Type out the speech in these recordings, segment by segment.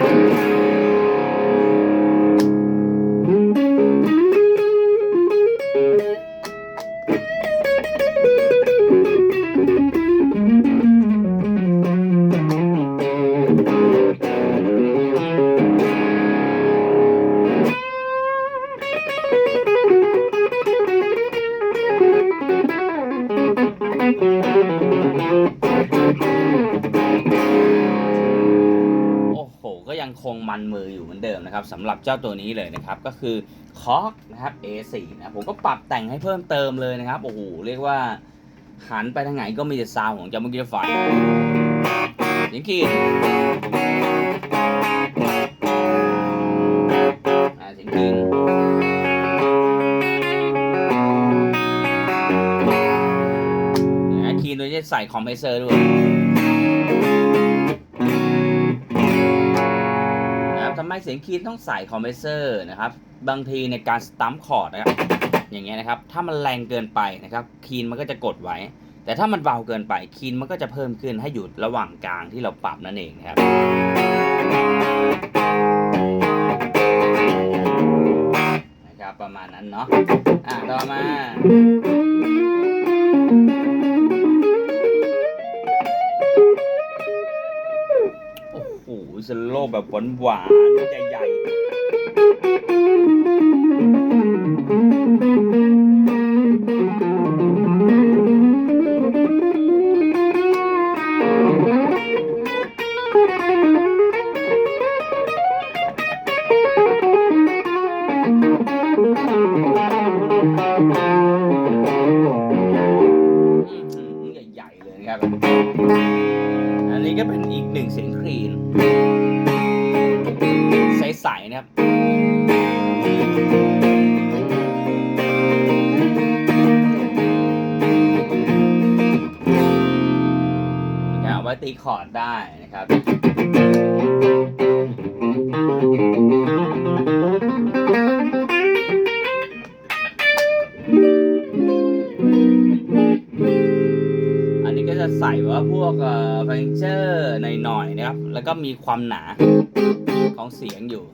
โยังคงมันมืออยู่เหมือนเดิมนะครับสำหรับเจ้าตัวนี้เลยนะครับ ก็คือคอกนะครับ A4 นะผมก็ปรับแต่งให้เพิ่มเติมเลยนะครับโอ้โหเรียกว่าหันไปทางไหนก็มีแต่ซาวของเจ้ามุกิไฟยิงคีนอ่าเสียงคีนนะคีนโดยจะใส่คอมเพรสเซอร์ด้วย นะครับทำไมเสียงคีนต้องใส่คอมเพรสเซอร์นะครับบางทีในการสตัมคอร์ดนะครับอย่างเงี้ยนะครับถ้ามันแรงเกินไปนะครับคีนมันก็จะกดไว้ แต่ถ้ามันเบาเกินไปคีนมันก็จะเพิ่มขึ้นให้อยู่ระหว่างกลางที่เราปรับนั่นเองนะครับนะครับประมาณนั้นเนาะอะต่อมา สโลแบบหวานหวานๆใหญ่ๆใหญ่ๆเลยครับ อันนี้ก็เป็นอีกหนึ่งเสียงคลีน นะครับ เอาไว้ตีคอร์ดได้นะครับอันนี้ก็จะใส่ว่าพวกเอ่อเฟอร์นิเจอร์หน่อยๆนะครับ แล้วก็มีความหนา ของเสียงอยู่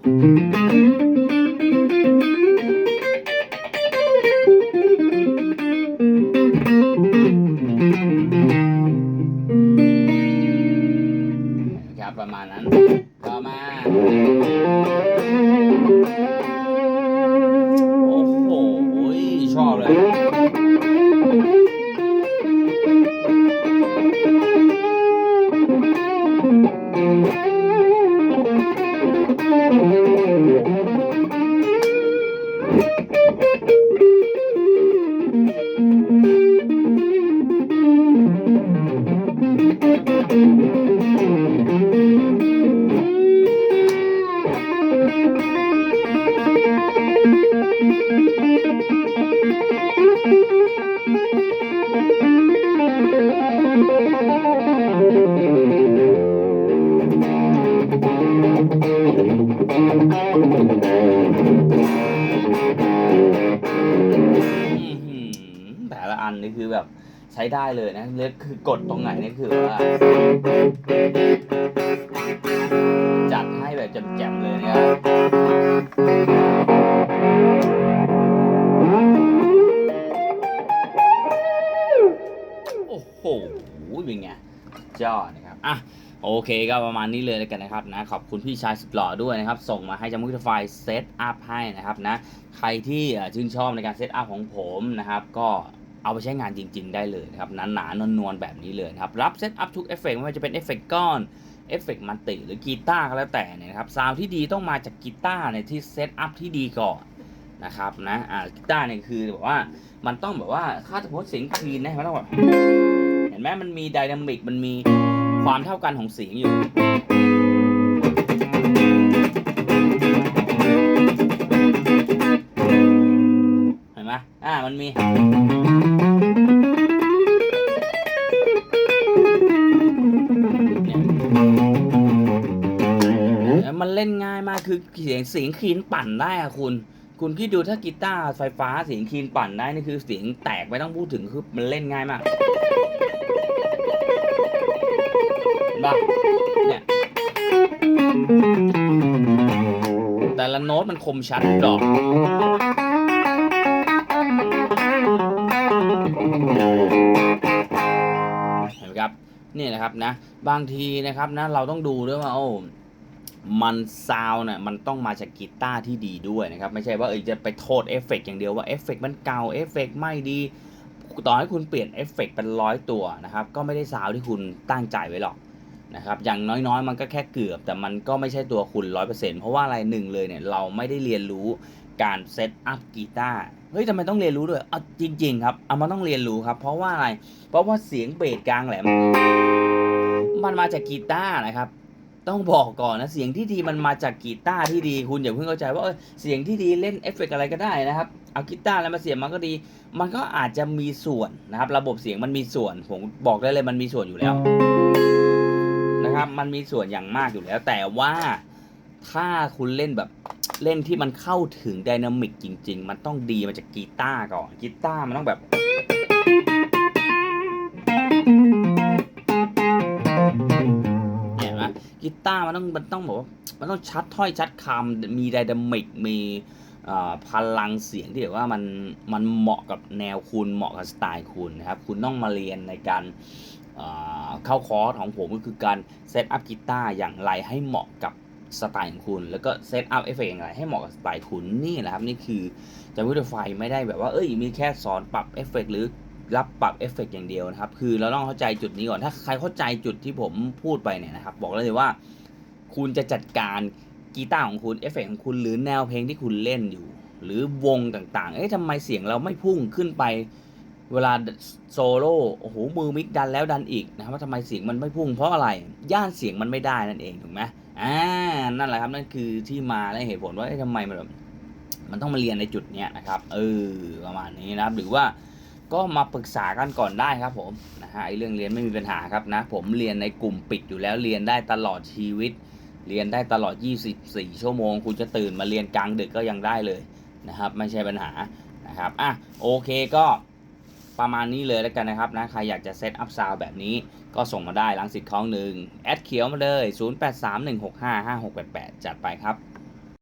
ครับประมาณนั้น ต่อมา โอ้โหชอบเลย แต่ละอันนี่คือแบบใช้ได้เลยนะเลือกคือกดตรงไหนนี่คือว่าจัดให้แบบแจ่มๆเลยนะครับโอ้โหเป็นไงยอดนะครับ อะ โอเคก็ประมาณนี้เลยแล้วกันนะครับนะขอบคุณพี่ชายสุดหล่อด้วยนะครับ ส่งมาให้จามุกไฟเซตอัพให้นะครับนะใครที่ชื่นชอบในการเซตอัพของผมนะครับ ก็เอาไปใช้งานจริง ๆ ได้เลยนะครับหนาๆนวลๆแบบนี้เลยครับ รับเซตอัพทุกเอฟเฟกต์ไม่ว่าจะเป็นเอฟเฟกต์ก้อนเอฟเฟกต์มันติหรือกีตาร์ก็แล้วแต่นะครับซาวที่ดีต้องมาจากกีตาร์เนี่ยที่เซตอัพที่ดีก่อนนะครับนะอ่ากีตาร์เนี่ยคือแบบว่ามันต้องแบบว่าถ้าสมมติเสียงคลีนนะมันต้องแบบเห็นไหมมันมีไดนามิกมันมี ความเท่ากันของเสียงอยู่ เห็นไหมอ่า มันมี มันเล่นง่ายมากคือเสียงเสียงคีนปั่นได้อะคุณคุณคิดดูถ้ากีตาร์ไฟฟ้าเสียงคีนปั่นได้นี่คือเสียงแตกไม่ต้องพูดถึงคือมันเล่นง่ายมาก ปะเนี่ยละโน้ตมันคมชัดหรอกเห็นไหมครับนี่นะครับนะ บางทีนะครับนะเราต้องดูด้วยว่าโอ้มันซาวน์น่ะมันต้องมาจากกีตาร์ที่ดีด้วยนะครับ ไม่ใช่ว่าเออจะไปโทษเอฟเฟกต์อย่างเดียวว่าเอฟเฟกต์มันเก่าเอฟเฟกต์ไม่ดีต่อให้คุณเปลี่ยนเอฟเฟกต์เป็นร้อยตัวนะครับ ก็ไม่ได้ซาวด์ที่คุณตั้งใจไว้หรอก นะครับอย่างน้อยๆ มันก็แค่เกือบ แต่มันก็ไม่ใช่ตัวคุณ 100%เพราะว่าอะไรหนึ่งเลยเนี่ยเราไม่ได้เรียนรู้การเซตอัพกีตาร์เฮ้ยทำไมต้องเรียนรู้ด้วยเอาจริง ๆ ครับเอามาต้องเรียนรู้ครับ เพราะว่าอะไรเพราะว่าเสียงเบสกลางแหลมมันมาจากกีตาร์นะครับต้องบอกก่อนนะเสียงที่ดีมันมาจากกีตาร์ที่ดีคุณอย่าเพิ่งเข้าใจว่าเออเสียงที่ดีเล่นเอฟเฟกต์อะไรก็ได้นะครับเอากีตาร์อะไรมาเสียบมันก็ดี มันก็อาจจะมีส่วนนะครับ ระบบเสียงมันมีส่วนผมบอกได้เลยมันมีส่วนอยู่แล้ว นะครับมันมีส่วนอย่างมากอยู่แล้ว แต่ว่าถ้าคุณเล่นแบบเล่นที่มันเข้าถึงไดนามิกจริง ๆ มันต้องดีมาจากกีตาร์ก่อนกีตาร์มันต้องแบบเห็นไหมกีตาร์มันต้องมันต้องบอกว่ามันต้องชัดถ้อยชัดคำมีไดนามิกมีพลังเสียงที่แบบว่ามันมันเหมาะกับแนวคุณเหมาะกับสไตล์คุณนะครับ คุณต้องมาเรียนในการ เข้าคอร์สของผมก็คือการเซตอัพกีตาร์อย่างไรให้เหมาะกับสไตล์ของคุณ แล้วก็เซตอัพเอฟเฟกต์อย่างไรให้เหมาะกับสไตล์คุณนี่แหละครับ นี่คือจะวิดีโอไฟไม่ได้แบบว่าเอ้ยมีแค่สอนปรับเอฟเฟกต์หรือรับปรับเอฟเฟกต์อย่างเดียวนะครับ คือเราต้องเข้าใจจุดนี้ก่อน ถ้าใครเข้าใจจุดที่ผมพูดไปเนี่ยนะครับ บอกเลยว่า คุณจะจัดการกีตาร์ของคุณเอฟเฟกต์ของคุณหรือแนวเพลงที่คุณเล่นอยู่ หรือวงต่างๆ เอ๊ะทำไมเสียงเราไม่พุ่งขึ้นไป เวลาโซโล่โอ้โหมือมิกดันแล้วดันอีกนะครับว่าทำไมเสียงมันไม่พุ่งเพราะอะไรย่านเสียงมันไม่ได้นั่นเองถูกไหมอ่านั่นแหละครับนั่นคือที่มาและเหตุผลว่าทำไมมันมันต้องมาเรียนในจุดเนี้ยนะครับเออประมาณนี้นะครับ หรือว่าก็มาปรึกษากันก่อนได้ครับผมนะฮะไอเรื่องเรียนไม่มีปัญหาครับนะ ผมเรียนในกลุ่มปิดอยู่แล้วเรียนได้ตลอดชีวิต เรียนได้ตลอด 24 ชั่วโมง คุณจะตื่นมาเรียนกลางดึกก็ยังได้เลยนะครับ ไม่ใช่ปัญหานะครับอะโอเคก็ ประมาณนี้เลยแล้วกันนะครับนะใครอยากจะเซตอัพซาวแบบนี้ก็ส่งมาได้หลังสิทธิ์ของหนึ่งแอดเขียวมาเลย 0831655688 จัดไปครับ